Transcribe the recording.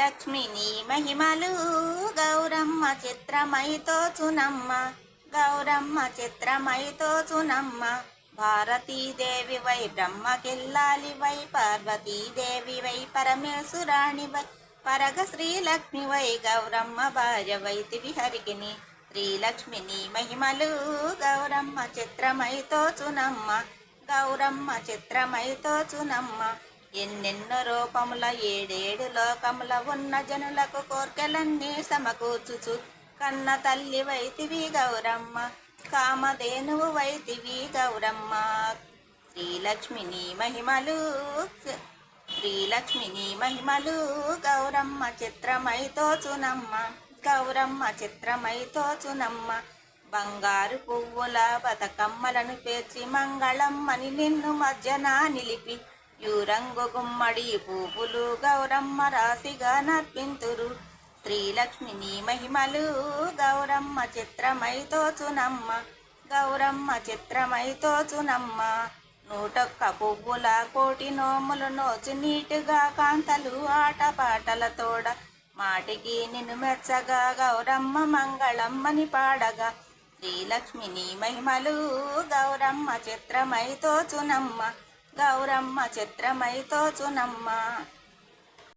శ్రీలక్ష్మిని మహిమలు గౌరమ్మ చిత్రమైతో చునమ్మ గౌరమ్మ చిత్రమైతో చునమ్మ భారతీదేవి వై బ్రహ్మకెల్లాలి వై పార్వతీదేవి వై పరమేశ్వరాణి వై పరగ శ్రీలక్ష్మి వై గౌరమ్మ భార్య వైతివి హరికిని శ్రీలక్ష్మిని మహిమలు గౌరమ్మ చిత్రమైతో చునమ్మ గౌరమ్మ చిత్రమైతో చునమ్మ ఎన్నెన్నో రూపముల ఏడేడు లోకముల ఉన్న జనులకు కోర్కెలన్నీ సమకూర్చుచు. కన్న తల్లి వైతివి గౌరమ్మ కామధేనువు వైతివి గౌరమ్మ. శ్రీలక్ష్మిని మహిమలు శ్రీలక్ష్మిని మహిమలు గౌరమ్మ చిత్రమైతో చునమ్మ గౌరమ్మ చిత్రమైతో చునమ్మ బంగారు పువ్వుల బతకమ్మలను పేర్చి మంగళమ్మని నిన్ను మధ్యన నిలిపి యూరంగు గుమ్మడి పువ్వులు గౌరమ్మ రాశిగా నర్పింతురు. శ్రీలక్ష్మిని మహిమలు గౌరమ్మ చిత్రమైతో చునమ్మ గౌరమ్మ చిత్రమైతో చునమ్మ నూటొక్క పువ్వుల కోటి నోములు నోచు నీటుగా కాంతలు ఆటపాటలతోడ మాటికి నిన్ను మెచ్చగా గౌరమ్మ మంగళమ్మని పాడగా. శ్రీలక్ష్మిని మహిమలు గౌరమ్మ చిత్రమైతో చునమ్మ గౌరమ్మ చిత్రమైతో చునమ్మ